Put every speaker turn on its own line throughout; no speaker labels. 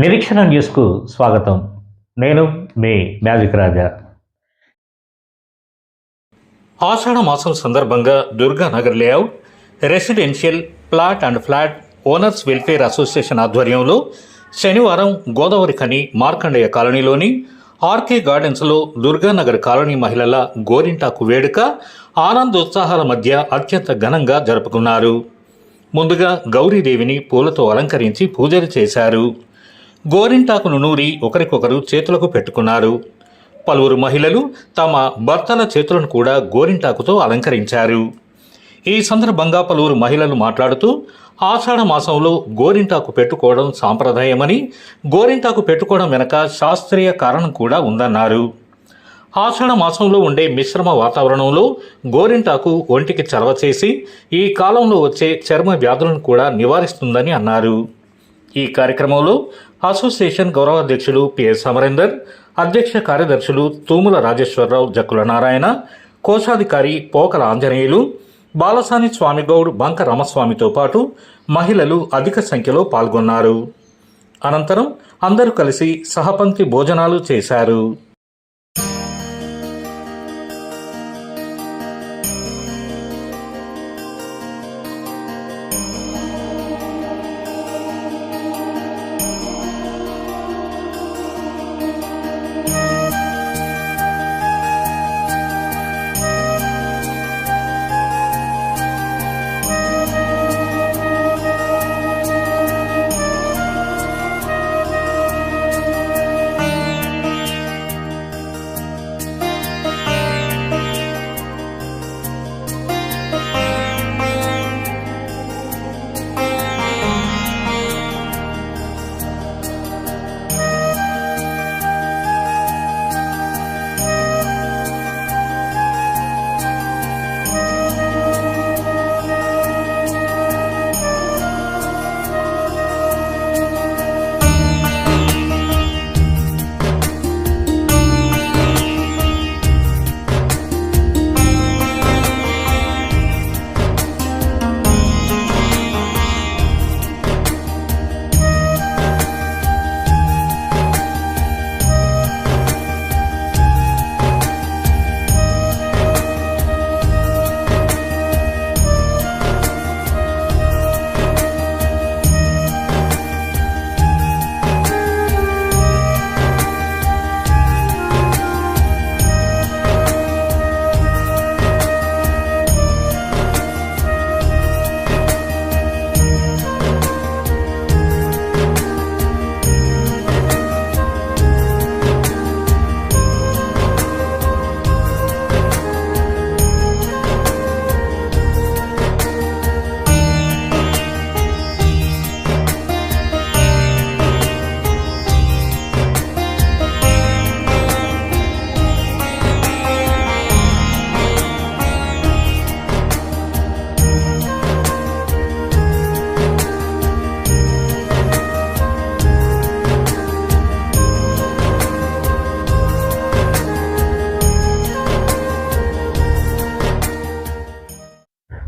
నిరీక్షణ న్యూస్కు స్వాగతం. నేను మీ మ్యాజిక్ రాజా. ఆషాఢ మాసం సందర్భంగా Durga Nagar layout residential plot and flat owners welfare association ఆధ్వర్యంలో శనివారం గోదావరి ఖని మార్కండేయ కాలనీలోని ఆర్కే గార్డెన్స్లో దుర్గానగర్ కాలనీ మహిళల గోరింటాకు వేడుక ఆనందోత్సాహాల మధ్య అత్యంత ఘనంగా జరుపుకున్నారు. ముందుగా గౌరీదేవిని పూలతో అలంకరించి పూజలు చేశారు. గోరింటాకును నూరి ఒకరికొకరు చేతులకు పెట్టుకున్నారు. పలువురు మహిళలు తమ భర్తల చేతులను కూడా గోరింటాకుతో అలంకరించారు. ఈ సందర్భంగా పలువురు మహిళలు మాట్లాడుతూ ఆషాఢ మాసంలో గోరింటాకు పెట్టుకోవడం సాంప్రదాయమని గోరింటాకు పెట్టుకోవడం వెనక శాస్త్రీయ కారణం కూడా ఉందన్నారు. ఆషాఢ మాసంలో ఉండే మిశ్రమ వాతావరణంలో గోరింటాకు ఒంటికి చలవ చేసి ఈ కాలంలో వచ్చే చర్మ వ్యాధులను కూడా నివారిస్తుందని అన్నారు. ఈ కార్యక్రమంలో అసోసియేషన్ గౌరవాధ్యక్షులు పిఎస్ అమరేందర్ అధ్యక్ష కార్యదర్శులు తూముల రాజేశ్వరరావు జక్కుల నారాయణ కోశాధికారి పోకల ఆంజనేయులు బాలసాని స్వామిగౌడ్ బంక రామస్వామితో పాటు మహిళలు అధిక సంఖ్యలో పాల్గొన్నారు. అనంతరం అందరూ కలిసి సహపంక్తి భోజనాలు చేశారు.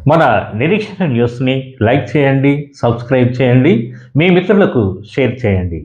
మన నిరీక్షణ న్యూస్ని లైక్ చేయండి సబ్స్క్రైబ్ చేయండి మీ మిత్రులకు షేర్ చేయండి.